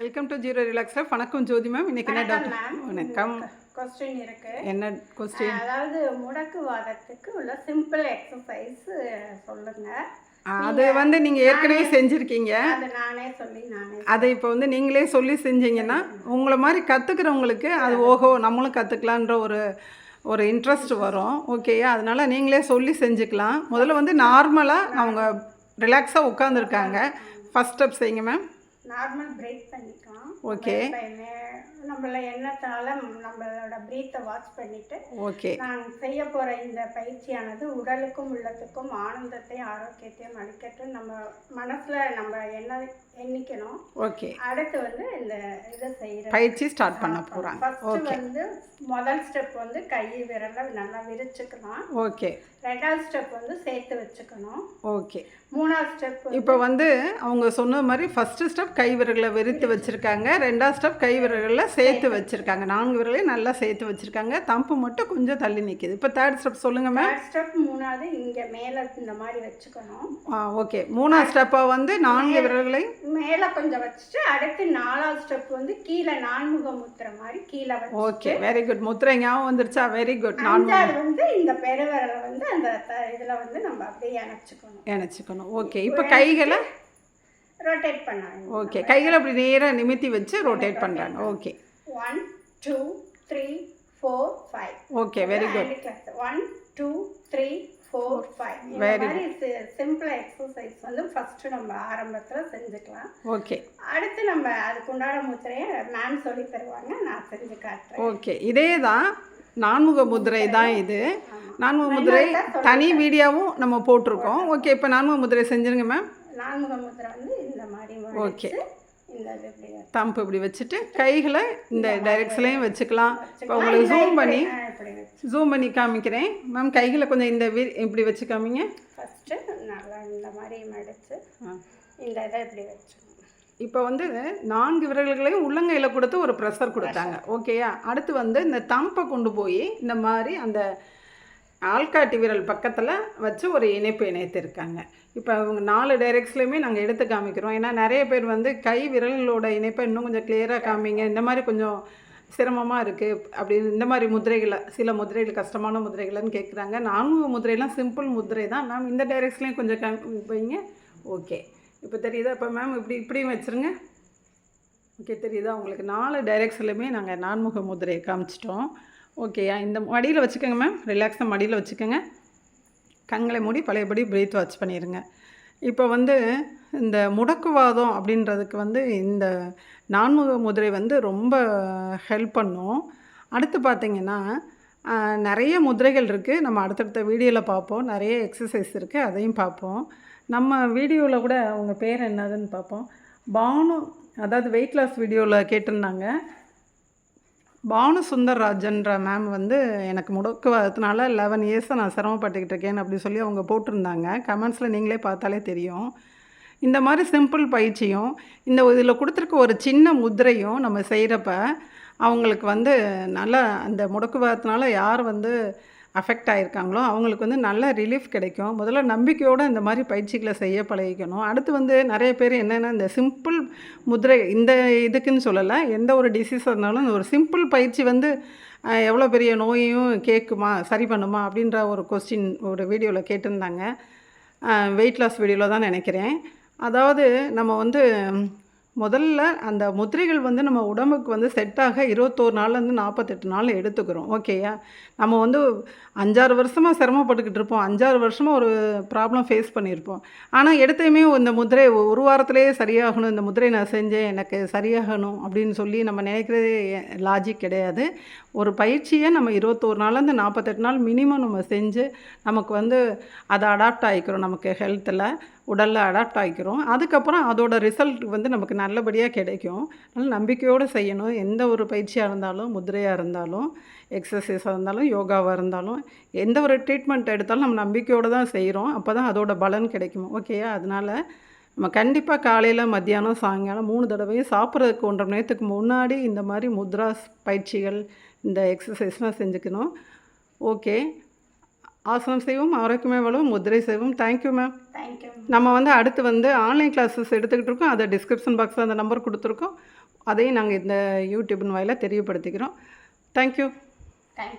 Welcome to zero ரிலாக்ஸில் வணக்கம் ஜோதி ma'am இன்னைக்கு என்ன டாக்டர் வணக்கம். கொஸ்டின் இருக்கு. என்ன கொஸ்டின் அதாவது முடக்குவாதத்துக்கு உள்ள சிம்பிள் எக்ஸசைஸ் சொல்லுங்க. அது வந்து நீங்கள் ஏற்கனவே செஞ்சுருக்கீங்க. அது நானே சொல்லி நானே அதை இப்போ வந்து நீங்களே சொல்லி செஞ்சீங்கன்னா உங்களை மாதிரி கற்றுக்கிறவங்களுக்கு அது ஓஹோ நம்மளும் கற்றுக்கலான்ற ஒரு ஒரு இன்ட்ரெஸ்ட் வரும். ஓகேயா அதனால் நீங்களே சொல்லி செஞ்சுக்கலாம். முதல்ல வந்து நார்மலாக அவங்க ரிலாக்ஸாக உட்காந்துருக்காங்க ஃபஸ்ட் ஸ்டெப் செய்யுங்க மேம் நார்மல் பிரேக் பண்ணிக்கலாம் Okay. நம்மள எண்ணத்தால நம்மளோட பிரீத்தை வாட்ச் பண்ணிட்டு ஓகே நான் செய்ய போற இந்த பயிற்சியானது உடலுக்கும் உள்ளத்துக்கும் ஆனந்தத்தையும் ஆரோக்கியத்தையும் அளிக்கட்டும். நம்ம மனசுல நம்ம என்ன எண்ணிக்கணும்? ஓகே அடுத்து வந்து இந்த இதை செய்யற பயிற்சி ஸ்டார்ட் பண்ண போகிறாங்க ஓகே வந்து முதல் ஸ்டெப் வந்து கை விரலை நல்லா விரிச்சுக்கலாம். ஓகே ரெண்டாவது ஸ்டெப் வந்து சேர்த்து வச்சுக்கணும். ஓகே மூணாவது ஸ்டெப் இப்போ வந்து அவங்க சொன்ன மாதிரி ஃபஸ்ட்டு ஸ்டெப் கை விரல்களை விரித்து வச்சுருக்காங்க. ரெண்டாவது ஸ்டெப் கை விரல்களில் சேர்த்து வச்சுருக்காங்க. நான்கு விரலையும் நல்லா சேர்த்து வச்சுருக்காங்க. தம்பு மட்டும் கொஞ்சம் தள்ளி நிற்கிது இப்போ தேர்ட் ஸ்டெப் சொல்லுங்கள் மேம் ஸ்டெப் மூணாவது இங்க மேல இந்த மாதிரி வச்சுக்கணும். ஆ ஓகே மூணாவது ஸ்டெப்பாக வந்து நான்கு விரல்களையும் மேல கொஞ்சம் வச்சுட்டு அடுத்து நாலாவது ஸ்டெப் வந்து கீழே நான்முக முத்திரை மாதிரி கீழே ஓகே வெரி குட் முத்திரை ஞாபகம் வந்துருச்சா? வெரி குட் நான் அஞ்சாவது வந்து இந்த பெருவிரலை வந்து அந்த இதுல வந்து நம்ம அப்படியே இணைச்சுக்கணும். நினச்சிக்கணும் ஓகே இப்போ கைகளை ரொட்டேட் பண்ணாங்க ஓகே கைகளை அப்படி நேராக நிமித்தி வச்சு ரொட்டேட் பண்ணுறாங்க okay one two three four five okay very good one two three four five இந்த Very மாதிரி சிம்பிள் எக்ஸசைஸ் வந்து ஃபர்ஸ்ட் நம்ம ஆரம்பத்துல செஞ்சுக்கலாம். ஓகே அடுத்து நம்ம அதுக்கு உண்டான முத்திரையை மேம் சொல்லி தருவாங்க நான் செஞ்சு காட்டுறேன். ஓகே இதே தான் நான்முக முதிரை தான் இது. நான்முக முதிரை தனி வீடியோவும் நம்ம போட்டிருக்கோம். ஓகே இப்போ நான்முக முதிரை செஞ்சுருங்க மேம் நான்முக முத்திரை வந்து இந்த மாதிரி Okay. வச்சு தம்பு இப்படி வச்சுட்டு கைகளை இந்த டைரக்ஷன்லையும் வச்சுக்கலாம். இப்போ. உங்களுக்கு ஜூம் பண்ணி வச்சு. ஜூம் பண்ணி காமிக்கிறேன். மேம் கைகளை கொஞ்சம் இந்த வி இப்படி வச்சு காமிங்க ஃபஸ்ட்டு நல்லா இந்த மாதிரி மடிச்சு ஆ. இந்த இதை இப்படி வச்சுக்கணும். இப்போ வந்து நான்கு விரல்களையும் உள்ளங்கையில் கொடுத்து ஒரு ப்ரெஷர் கொடுத்தாங்க. ஓகேயா அடுத்து வந்து இந்த தம்பை கொண்டு போய் இந்த மாதிரி அந்த ஆள்காட்டி விரல் பக்கத்தில் வச்சு ஒரு இணைப்பு இணைத்திருக்காங்க. இப்போ அவங்க நாலு டைரக்ஸ்லையுமே நாங்கள் எடுத்து காமிக்கிறோம். ஏன்னா நிறைய பேர் வந்து கை விரல்களோட இணைப்பை இன்னும் கொஞ்சம் கிளியராக காமிங்க. இந்த மாதிரி கொஞ்சம் சிரமமாக இருக்குது அப்படின்னு இந்த மாதிரி முதிரைகளை சில முதிரைகள் கஷ்டமான முதிரைகள்னு கேட்குறாங்க நான்கு முதிரைலாம் சிம்பிள் முதிரை தான். மேம் இந்த டைரக்ஸ்லையும் கொஞ்சம் காமிப்பீங்க வைங்க. ஓகே. இப்போ தெரியுதா? இப்போ மேம் இப்படி இப்படியும் வச்சுருங்க. ஓகே தெரியுதா? உங்களுக்கு நாலு டைரக்ஸ்லையுமே நாங்கள் நான்முக முதிரையை காமிச்சிட்டோம். ஓகேயா இந்த மடியில் வச்சுக்கோங்க மேம் ரிலாக்ஸாக மடியில் வச்சுக்கோங்க. கண்களை மூடி பழையபடி பிரீத் வாட்ச் பண்ணிடுங்க இப்போ வந்து இந்த முடக்குவாதம் அப்படின்றதுக்கு வந்து இந்த நான்முக முதிரை வந்து ரொம்ப ஹெல்ப் பண்ணும். அடுத்து பார்த்திங்கன்னா நிறைய முதிரைகள் இருக்குது நம்ம அடுத்தடுத்த வீடியோவில் பார்ப்போம். நிறைய எக்ஸசைஸ் இருக்குது அதையும் பார்ப்போம். நம்ம வீடியோவில் கூட அவங்க பேர் என்னதுன்னு பார்ப்போம். பானு அதாவது வெயிட் லாஸ் வீடியோவில் கேட்டிருந்தாங்க. பானு சுந்தர்ராஜன்ற மேம் வந்து எனக்கு முடக்குவதனால லெவன் இயர்ஸை நான் சிரமப்பட்டுக்கிட்டு இருக்கேன் அப்படி சொல்லி அவங்க போட்டிருந்தாங்க. கமெண்ட்ஸில் நீங்களே பார்த்தாலே தெரியும். இந்த மாதிரி சிம்பிள் பயிற்சியும் இந்த இதில் கொடுத்துருக்க ஒரு சின்ன முத்திரையும் நம்ம செய்கிறப்ப அவங்களுக்கு வந்து நல்லா அந்த முடக்குவாதத்தினால யார் வந்து அஃபெக்ட் ஆகிருக்காங்களோ அவங்களுக்கு வந்து நல்ல ரிலீஃப் கிடைக்கும். முதல்ல நம்பிக்கையோடு இந்த மாதிரி பயிற்சிகளை செய்ய பழகிக்கணும். அடுத்து வந்து நிறைய பேர் என்னென்னா இந்த சிம்பிள் முதிரை இந்த இதுக்குன்னு சொல்லலை எந்த ஒரு டிசீஸாக இருந்தாலும் இந்த ஒரு சிம்பிள் பயிற்சி வந்து எவ்வளோ பெரிய நோயையும் கேட்குமா சரி பண்ணுமா அப்படின்ற ஒரு கொஸ்டின் ஒரு வீடியோவில் கேட்டிருந்தாங்க. வெயிட் லாஸ் வீடியோவில் தான் நினைக்கிறேன். அதாவது நம்ம வந்து முதல்ல அந்த முத்திரைகள் வந்து நம்ம உடம்புக்கு வந்து செட்டாக இருபத்தோரு நாள்லேருந்து நாற்பத்தெட்டு நாள் எடுத்துக்கிறோம். ஓகேயா நம்ம வந்து அஞ்சாறு வருஷமாக சிரமப்பட்டுக்கிட்டு இருப்போம். அஞ்சாறு வருஷமாக ஒரு ப்ராப்ளம் ஃபேஸ் பண்ணியிருப்போம். ஆனால் எடுத்தையுமே இந்த முதிரை ஒரு வாரத்துலேயே சரியாகணும். இந்த முதிரை நான் செஞ்சேன். எனக்கு சரியாகணும் அப்படின்னு சொல்லி நம்ம நினைக்கிறதே லாஜிக் கிடையாது. ஒரு பயிற்சியை நம்ம இருபத்தோரு நாள்லேருந்து நாற்பத்தெட்டு நாள் மினிமம் நம்ம செஞ்சு நமக்கு வந்து அதை அடாப்ட் ஆகிக்கிறோம் நமக்கு ஹெல்த்தில் உடலில் அடாப்ட் ஆகிக்கிறோம் அதுக்கப்புறம் அதோட ரிசல்ட் வந்து நமக்கு நல்லபடியாக கிடைக்கும். அதனால் நம்பிக்கையோடு செய்யணும். எந்த ஒரு பயிற்சியாக இருந்தாலும் முதிரையாக இருந்தாலும் எக்ஸசைஸாக இருந்தாலும் யோகாவாக இருந்தாலும் எந்த ஒரு ட்ரீட்மெண்ட் எடுத்தாலும் நம்ம நம்பிக்கையோடு தான் செய்கிறோம் அப்போ தான் அதோட பலன் கிடைக்கும். ஓகேயா அதனால் நம்ம கண்டிப்பாக காலையில் மத்தியானம் சாயங்காலம் மூணு தடவையும் சாப்பிட்றதுக்கு ஒன்றரை மணி நேரத்துக்கு முன்னாடி இந்த மாதிரி முத்ராஸ் பயிற்சிகள் இந்த எக்ஸசைஸ்லாம் செஞ்சுக்கணும். ஓகே ஆசனம் செய்வோம் ஆரோக்கியமே வளவும் முதிரை செய்வோம். தேங்க்யூ மேம் தேங்க்யூ நம்ம வந்து அடுத்து வந்து ஆன்லைன் கிளாஸஸ் எடுத்துக்கிட்டு இருக்கோம். அதை டிஸ்கிரிப்ஷன் பாக்ஸில் அந்த நம்பர் கொடுத்துருக்கோம். அதையும் நாங்கள் இந்த யூடியூபின் வாயிலாக தெரியப்படுத்திக்கிறோம். Thank you thank